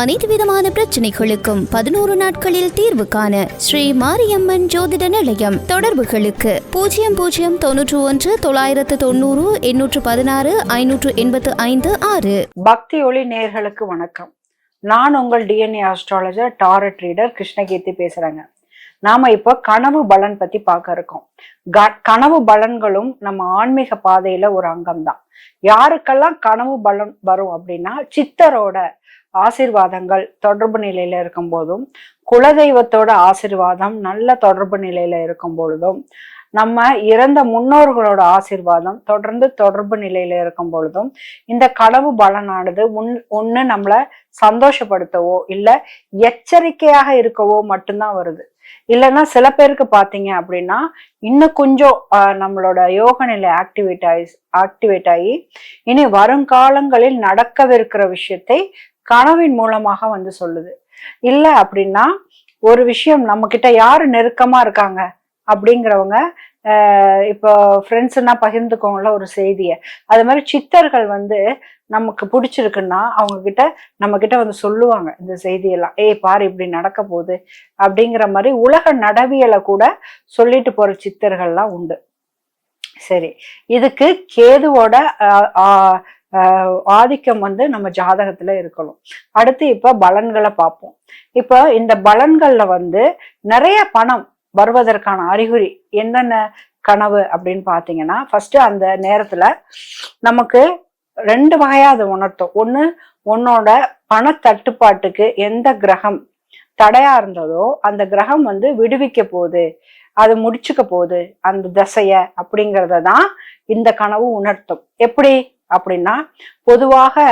அனைத்து விதமான பிரச்சனைகளுக்கும் பதினோரு நாட்களில் தீர்வு காண ஸ்ரீ மாரியம்மன் ஜோதிட நிலையம் தொடர்புகளுக்கு. பூஜ்ஜியம் பூஜ்ஜியம் தொன்னூற்று ஒன்று தொள்ளாயிரத்து தொண்ணூறு எண்ணூற்று பதினாறு ஐநூற்று எண்பத்து ஐந்து ஆறு. பக்தி ஒளி நேர்களுக்கு வணக்கம். நான் உங்கள் DNA astrologer tarot reader Krishnakeerthi பேசுறேங்க. நாம இப்போ கனவு பலன் பத்தி பார்க்க இருக்கோம். க- கனவு பலன்களும் நம்ம ஆன்மீக பாதையில ஒரு அங்கம் தான் யாருக்கெல்லாம் கனவு பலன் வரும் அப்படின்னா சித்தரோட ஆசிர்வாதங்கள் தொடர்பு நிலையில இருக்கும் போதும் குலதெய்வத்தோட ஆசிர்வாதம் நல்ல தொடர்பு நிலையில இருக்கும் பொழுதும் நம்ம இறந்த முன்னோர்களோட ஆசீர்வாதம் தொடர்ந்து தொடர்பு நிலையில இருக்கும் பொழுதும் இந்த கனவு பலனானது முன் ஒண்ணு நம்மள சந்தோஷப்படுத்தவோ இல்ல எச்சரிக்கையாக இருக்கவோ மட்டும்தான் வருது. இல்லைன்னா சில பேருக்கு பாத்தீங்க அப்படின்னா இன்னும் கொஞ்சம் நம்மளோட யோக நிலை ஆக்டிவேட் ஆகி ஆக்டிவேட் ஆகி இனி வருங்காலங்களில் நடக்கவிருக்கிற விஷயத்தை கனவின் மூலமாக வந்து சொல்லுது. இல்ல அப்படின்னா ஒரு விஷயம் நம்ம கிட்ட யாரு நெருக்கமா இருக்காங்க? அப்படிங்கிறவங்க இப்போ ஃப்ரெண்ட்ஸ்னா பகிர்ந்துக்கோங்கள ஒரு செய்தியை. அது மாதிரி சித்தர்கள் வந்து நமக்கு பிடிச்சிருக்குன்னா அவங்க கிட்ட நம்ம கிட்ட வந்து சொல்லுவாங்க இந்த செய்தியெல்லாம். ஏய் பாரு இப்படி நடக்க போகுது. அப்படிங்கிற மாதிரி உலக நடவியலை கூட சொல்லிட்டு போற சித்தர்கள்லாம் உண்டு. சரி இதுக்கு கேதுவோட ஆதிக்கம் வந்து நம்ம ஜாதகத்துல இருக்கணும். அடுத்து இப்ப பலன்களை பார்ப்போம். இப்போ இந்த பலன்கள்ல வந்து நிறைய பணம் வருவதற்கான அறிகுறி என்னென்ன கனவு அப்படின்னு பார்த்தீங்கன்னா ஃபர்ஸ்ட் அந்த நேரத்துல நமக்கு ரெண்டு வகையா அதை உணர்த்தும். ஒன்று உன்னோட பணத்தட்டுப்பாட்டுக்கு எந்த கிரகம் தடையா இருந்ததோ அந்த கிரகம் வந்து விடுவிக்க போகுது அது முடிச்சுக்க போகுது அந்த திசைய அப்படிங்கிறத தான் இந்த கனவு உணர்த்தும். எப்படி? அப்படின்னா பொதுவாக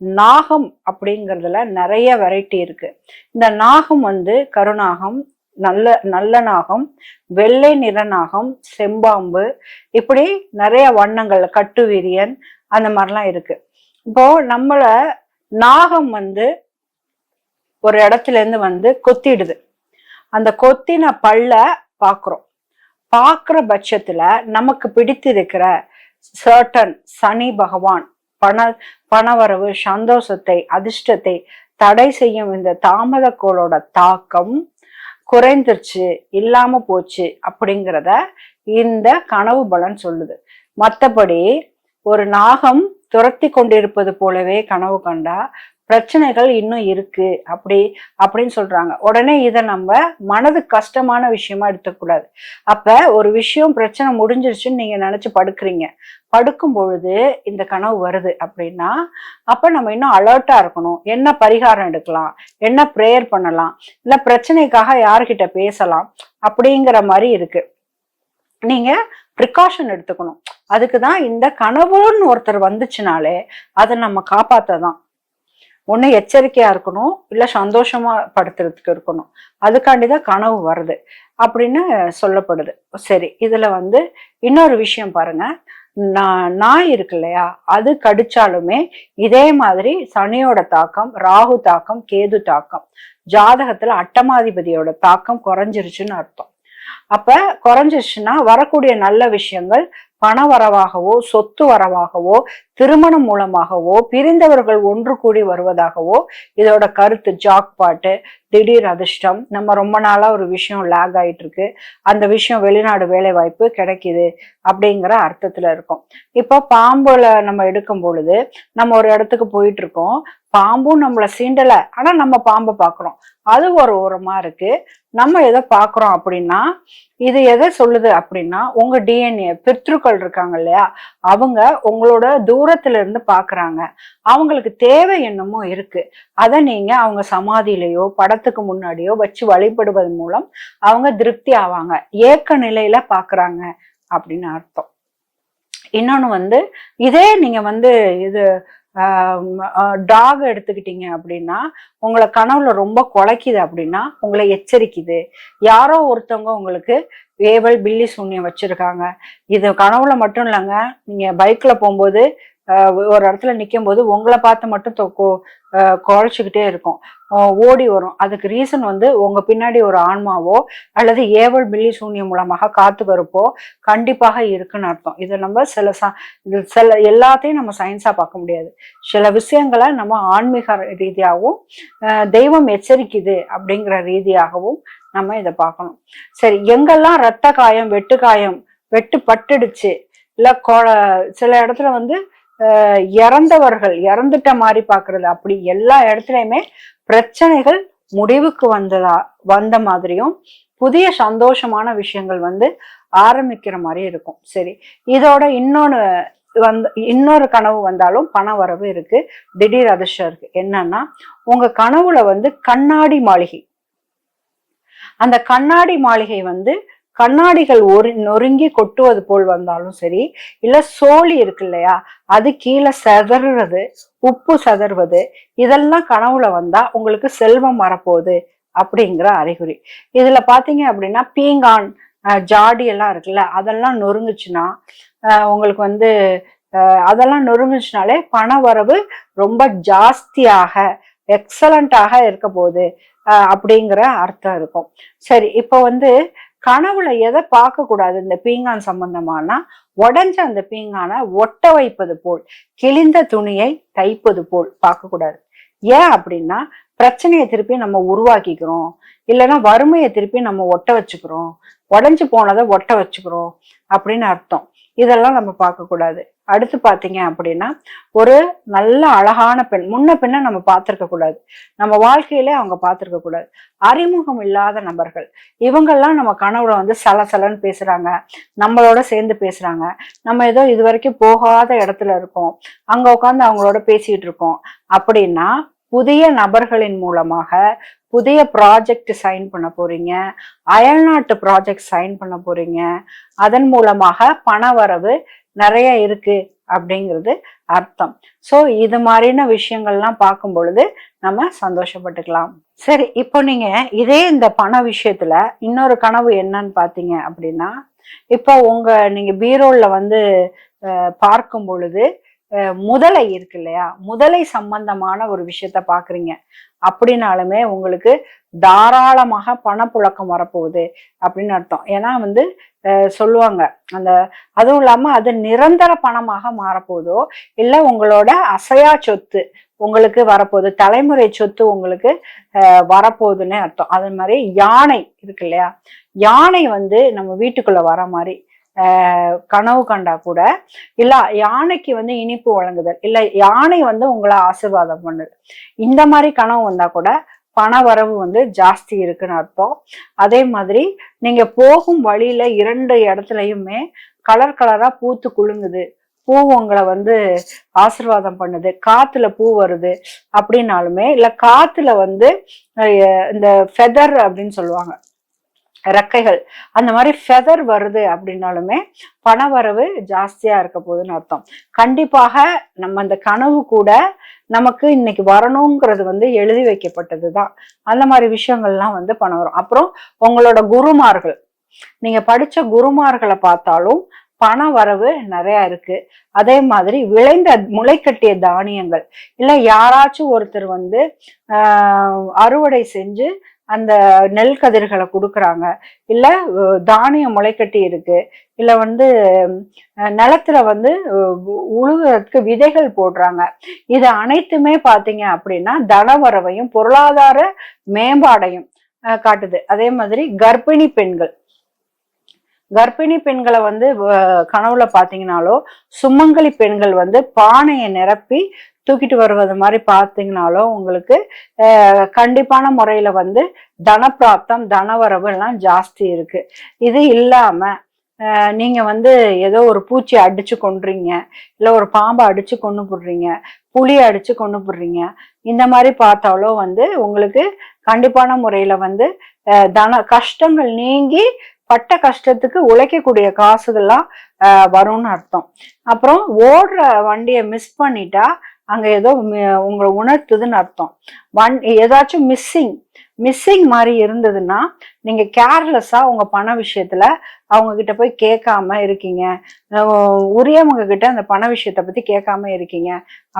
நாகம் அப்படிங்கிறதுல நிறைய வெரைட்டி இருக்கு. இந்த நாகம் வந்து கருநாகம் நல்ல நல்ல நாகம் வெள்ளை நிற நாகம் செம்பாம்பு. இப்படி நிறைய வண்ணங்கள். கட்டுவிரியன். அந்த மாதிரிலாம் இருக்கு. இப்போ நம்மள நாகம் வந்து ஒரு இடத்துல இருந்து வந்து கொத்திடுது. அந்த கொத்தின பல்ல பாக்குறோம். பார்க்குற பட்சத்துல நமக்கு பிடித்திருக்கிற சர்டன் சனி பகவான் பண பணவரவு சந்தோஷத்தை அதிர்ஷ்டத்தை தடை செய்யும் இந்த தாமத கோளோட தாக்கம் குறைந்துருச்சு இல்லாம போச்சு அப்படிங்கிறத இந்த கனவு பலன் சொல்லுது. மற்றபடி ஒரு நாகம் துரத்தி கொண்டிருப்பது போலவே கனவு கண்டா பிரச்சனைகள் இன்னும் இருக்கு அப்படி அப்படின்னு சொல்றாங்க. உடனே இதை நம்ம மனது கஷ்டமான விஷயமா எடுத்துக்கூடாது அப்ப ஒரு விஷயம் பிரச்சனை முடிஞ்சிருச்சுன்னு நீங்க நினைச்சு படுக்கிறீங்க. படுக்கும் பொழுது இந்த கனவு வருது அப்படின்னா அப்ப நம்ம இன்னும் அலர்ட்டா இருக்கணும். என்ன பரிகாரம் எடுக்கலாம்? என்ன ப்ரேயர் பண்ணலாம்? இல்ல பிரச்சனைக்காக யார்கிட்ட பேசலாம்? அப்படிங்கிற மாதிரி இருக்கு. நீங்க ப்ரிகாஷன் எடுத்துக்கணும். அதுக்கு தான் இந்த கனவுன்னு ஒருத்தர் வந்துச்சுனாலே அதை நம்ம காப்பாத்ததான். ஒண்ணு எச்சரிக்கையா இருக்கணும் இல்லை சந்தோஷமா படுத்துறதுக்கு இருக்கணும். அதுக்காண்டி தான் கனவு வருது அப்படின்னு சொல்லப்படுது. சரி இதுல வந்து இன்னொரு விஷயம் பாருங்க. நான் நாய் இருக்கு இல்லையா? அது கடிச்சாலுமே இதே மாதிரி சனியோட தாக்கம் ராகு தாக்கம் கேது தாக்கம் ஜாதகத்துல அட்டமாதிபதியோட தாக்கம் குறைஞ்சிருச்சுன்னு அர்த்தம். அப்ப குறைஞ்சிருச்சுன்னா வரக்கூடிய நல்ல விஷயங்கள் பண வரவாகவோ சொத்து வரவாகவோ திருமணம் மூலமாகவோ பிரிந்தவர்கள் ஒன்று கூடி வருவதாகவோ இதோட கருத்து ஜாக்பாட்டு திடீர் அதிர்ஷ்டம் நம்ம ரொம்ப நாளாக ஒரு விஷயம் லேக் ஆயிட்டு இருக்கு அந்த விஷயம் வெளிநாடு வேலை வாய்ப்பு கிடைக்குது அப்படிங்கிற அர்த்தத்தில் இருக்கும். இப்போ பாம்புல நம்ம எடுக்கும் பொழுது நம்ம ஒரு இடத்துக்கு போயிட்டு இருக்கோம் பாம்பும் நம்மளை சீண்டல. ஆனா நம்ம பாம்பை பார்க்குறோம். அது ஒரு ஓரமா இருக்கு. நம்ம எதை பார்க்குறோம் அப்படின்னா இது எதை சொல்லுது அப்படின்னா உங்க டிஎன்ஏ பித்ருக்கள் இருக்காங்க இல்லையா? அவங்க உங்களோட தூரத்துல இருந்து பாக்குறாங்க அவங்களுக்கு தேவை என்னமோ இருக்கு. அதை நீங்க அவங்க சமாதியிலேயோ படத்துக்கு முன்னாடியோ வச்சு வழிபடுவதன் மூலம் அவங்க திருப்தி ஆவாங்க. ஏக்க நிலையில பாக்குறாங்க அப்படின்னு அர்த்தம். இன்னொன்னு வந்து இதே நீங்க வந்து இது டாக் எடுத்துக்கிட்டீங்க அப்படின்னா உங்களை கனவுல ரொம்ப குலைக்குது அப்படின்னா உங்களை எச்சரிக்குது. யாரோ ஒருத்தவங்க உங்களுக்கு வேவல் பில்லி சூன்யம் வச்சிருக்காங்க. இது கனவுல மட்டும் இல்லைங்க. நீங்க பைக்ல போகும்போது ஒரு இடத்துல நிற்கும் போது உங்களை பார்த்து மட்டும் தொ- கொ- குழைச்சிக்கிட்டே இருக்கும். ஓடி வரும். அதுக்கு ரீசன் வந்து உங்க பின்னாடி ஒரு ஆன்மாவோ அல்லது ஏவல் பில்லி சூன்யம் மூலமாக காத்து வருப்போ கண்டிப்பாக இருக்குன்னு அர்த்தம். இதை நம்ம சில சா சில எல்லாத்தையும் நம்ம சயின்ஸா பார்க்க முடியாது. சில விஷயங்களை நம்ம ஆன்மீக ரீதியாகவும் தெய்வம் எச்சரிக்குது அப்படிங்கிற ரீதியாகவும் நம்ம இதை பார்க்கணும். சரி எங்கெல்லாம் ரத்த காயம் வெட்டு காயம் வெட்டு பட்டுடுச்சு இல்ல கொ- சில இடத்துல வந்து இறந்தவர்கள் இறந்துட்ட மாதிரி பாக்குறது. அப்படி எல்லா இடத்துலையுமே பிரச்சனைகள் முடிவுக்கு வந்ததா வந்த மாதிரியும் புதிய சந்தோஷமான விஷயங்கள் வந்து ஆரம்பிக்கிற மாதிரி இருக்கும். சரி இதோட இன்னொன்று வந்து இன்னொரு கனவு வந்தாலும் பண வரவு இருக்கு. திடீர் அதிர்ஷ்டம் இருக்கு. என்னன்னா உங்க கனவுல வந்து கண்ணாடி மாளிகை. அந்த கண்ணாடி மாளிகை வந்து கண்ணாடிகள் ஒரு நொறுங்கி கொட்டுவது போல் வந்தாலும் சரி இல்ல சோழி இருக்கு இல்லையா அது கீழே செதறது உப்பு செதறுவது இதெல்லாம் கனவுல வந்தா உங்களுக்கு செல்வம் வரப்போகுது அப்படிங்கிற அறிகுறி. இதுல பாத்தீங்க அப்படின்னா பீங்கான் ஜாடி எல்லாம் இருக்குல்ல அதெல்லாம் நொறுங்குச்சுன்னா உங்களுக்கு வந்து அதெல்லாம் நொறுங்குச்சுனாலே பண வரவு ரொம்ப ஜாஸ்தியாக எக்ஸலண்டாக இருக்க போகுது அப்படிங்கிற அர்த்தம் இருக்கும். சரி இப்போ வந்து கனவுல எதை பார்க்க கூடாது? இந்த பீங்கான் சம்பந்தமானா உடஞ்ச அந்த பீங்கானை ஒட்ட வைப்பது போல் கிழிந்த துணியை தைப்பது போல் பார்க்கக்கூடாது ஏன் அப்படின்னா பிரச்சனையை திருப்பி நம்ம உருவாக்கிக்கிறோம். இல்லைன்னா வறுமையை திருப்பி நம்ம ஒட்ட வச்சுக்கிறோம். உடஞ்சி போனதை ஒட்ட வச்சுக்கிறோம் அப்படின்னு அர்த்தம். இதெல்லாம் நம்ம பார்க்கக்கூடாது அடுத்து பார்த்தீங்க அப்படின்னா ஒரு நல்ல அழகான பெண் முன்ன பின்ன நம்ம பார்த்துருக்க கூடாது. நம்ம வாழ்க்கையிலே அவங்க பார்த்துருக்க கூடாது. அறிமுகம் இல்லாத நபர்கள். இவங்கெல்லாம் நம்ம கனவுல வந்து சலசலன்னு பேசுறாங்க. நம்மளோட சேர்ந்து பேசுறாங்க. நம்ம ஏதோ இது வரைக்கும் போகாத இடத்துல இருக்கோம். அங்க உட்காந்து அவங்களோட பேசிட்டு இருக்கோம். அப்படின்னா புதிய நபர்களின் மூலமாக புதிய ப்ராஜெக்ட் சைன் பண்ண போறீங்க. அயல்நாட்டு ப்ராஜெக்ட் சைன் பண்ண போறீங்க. அதன் மூலமாக பண வரவு நிறைய இருக்கு அப்படிங்கிறது அர்த்தம். ஸோ இது மாதிரின விஷயங்கள்லாம் பார்க்கும் பொழுது நம்ம சந்தோஷப்பட்டுக்கலாம். சரி இப்போ நீங்க இதே இந்த பண விஷயத்துல இன்னொரு கனவு என்னன்னு பார்த்தீங்க அப்படின்னா இப்போ உங்க நீங்க பீரோல்ல வந்து பார்க்கும் பொழுது முதலை இருக்கு இல்லையா முதலை சம்பந்தமான ஒரு விஷயத்த பாக்குறீங்க. அப்படின்னாலுமே உங்களுக்கு தாராளமாக பணப்புழக்கம் வரப்போகுது அப்படின்னு அர்த்தம். ஏன்னா வந்து சொல்லுவாங்க அந்த அதுவும் இல்லாம அது நிரந்தர பணமாக மாறப்போதோ இல்ல உங்களோட அசையா சொத்து உங்களுக்கு வரப்போகுது தலைமுறை சொத்து உங்களுக்கு வரப்போகுதுன்னு வரப்போகுதுன்னே அர்த்தம். அது மாதிரி யானை இருக்கு இல்லையா யானை வந்து நம்ம வீட்டுக்குள்ள வர மாதிரி கனவு கண்டா கூட இல்ல யானைக்கு வந்து இனிப்பு வழங்குதல் இல்ல யானை வந்து உங்களை ஆசீர்வாதம் பண்ணுது. இந்த மாதிரி கனவு வந்தா கூட பண வரவு வந்து ஜாஸ்தி இருக்குன்னு அர்த்தம். அதே மாதிரி நீங்க போகும் வழியில இரண்டு இடத்துலயுமே கலர் கலரா பூத்து குலுங்குது. பூ உங்களை வந்து ஆசிர்வாதம் பண்ணுது. காத்துல பூ வருது அப்படின்னாலுமே இல்ல காத்துல வந்து இந்த ஃபெதர் அப்படின்னு சொல்லுவாங்க. ரெக்கைகள். அந்த மாதிரி ஃபெதர் வருது அப்படின்னாலுமே பணவரவு ஜாஸ்தியா இருக்க போகுதுன்னு அர்த்தம். கண்டிப்பாக நம்ம அந்த கனவு கூட நமக்கு இன்னைக்கு வரணுங்கிறது வந்து எழுதி வைக்கப்பட்டது தான் அந்த மாதிரி விஷயங்கள்லாம் வந்து பணம் வரும். அப்புறம் உங்களோட குருமார்கள். நீங்க படிச்ச குருமார்களை பார்த்தாலும் பண வரவு நிறைய இருக்கு. அதே மாதிரி விளைந்த முளைக்கட்டிய தானியங்கள். இல்லை யாராச்சும் ஒருத்தர் வந்து ஆஹ் அறுவடை செஞ்சு அந்த நெல் கதிர்களை கொடுக்குறாங்க. இல்லை தானிய தானியம் முளைக்கட்டி இருக்கு. இல்லை வந்து நிலத்துல வந்து அஹ் விதைகள் போடுறாங்க. இது அனைத்துமே பார்த்தீங்க அப்படின்னா தனவரவையும் பொருளாதார மேம்பாடையும் காட்டுது. அதே மாதிரி கர்ப்பிணி பெண்கள். கர்ப்பிணி பெண்களை வந்து கனவுல பார்த்தீங்கனாலோ சுமங்கலி பெண்கள் வந்து பானையை நிரப்பி தூக்கிட்டு வருவது மாதிரி பார்த்தீங்கனாலும் உங்களுக்கு கண்டிப்பான முறையில் வந்து தனப்பிராப்தம் தனவரவு எல்லாம் ஜாஸ்தி இருக்குது இது இல்லாமல் நீங்கள் வந்து ஏதோ ஒரு பூச்சி அடித்து கொண்டுறீங்க இல்லை ஒரு பாம்பை அடித்து கொண்டு போடுறீங்க புளி அடித்து கொண்டு போடுறீங்க இந்த மாதிரி பார்த்தாலும் வந்து உங்களுக்கு கண்டிப்பான முறையில் வந்து தன கஷ்டங்கள் நீங்கி பட்ட கஷ்டத்துக்கு உழைக்கக்கூடிய காசுகள்லாம் வரும்னு அர்த்தம். அப்புறம் ஓடுற வண்டியை மிஸ் பண்ணிட்டா அங்க ஏதோ மி- உங்களை உணர்த்துதுன்னு அர்த்தம். ஒன் ஏதாச்சும் மிஸ்ஸிங் மிஸ்ஸிங் மாதிரி இருந்ததுன்னா நீங்க கேர்லெஸ்ஸா உங்க பண விஷயத்துல அவங்க கிட்ட போய் கேட்காம இருக்கீங்க. உரியவங்க கிட்ட அந்த பண விஷயத்தை பத்தி கேட்காம இருக்கீங்க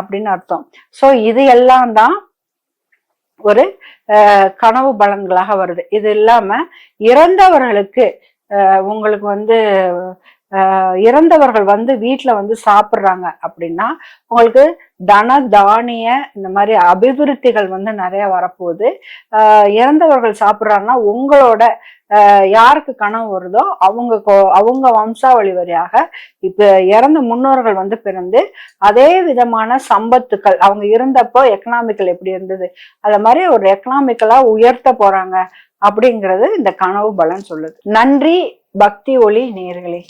அப்படின்னு அர்த்தம். ஸோ இது எல்லாம் தான் ஒரு கனவு பலன்களாக வருது. இது இல்லாம இறந்தவர்களுக்கு உங்களுக்கு வந்து இறந்தவர்கள் வந்து வீட்டில் வந்து சாப்பிட்றாங்க அப்படின்னா உங்களுக்கு தன தானிய இந்த மாதிரி அபிவிருத்திகள் வந்து நிறைய வரப்போகுது. இறந்தவர்கள் சாப்பிட்றாங்கன்னா உங்களோட யாருக்கு கனவு வருதோ அவங்க அவங்க வம்சாவளி வழியாக இப்போ இறந்த முன்னோர்கள் வந்து பிறந்து அதே விதமான சம்பத்துக்கள் அவங்க இருந்தப்போ எக்கனாமிக்கல் எப்படி இருந்தது அது மாதிரி ஒரு எக்கனாமிக்கலாக உயர்த்த போகிறாங்க அப்படிங்கிறது இந்த கனவு பலன் சொல்லுது. நன்றி பக்தி ஒளி நேர்களே.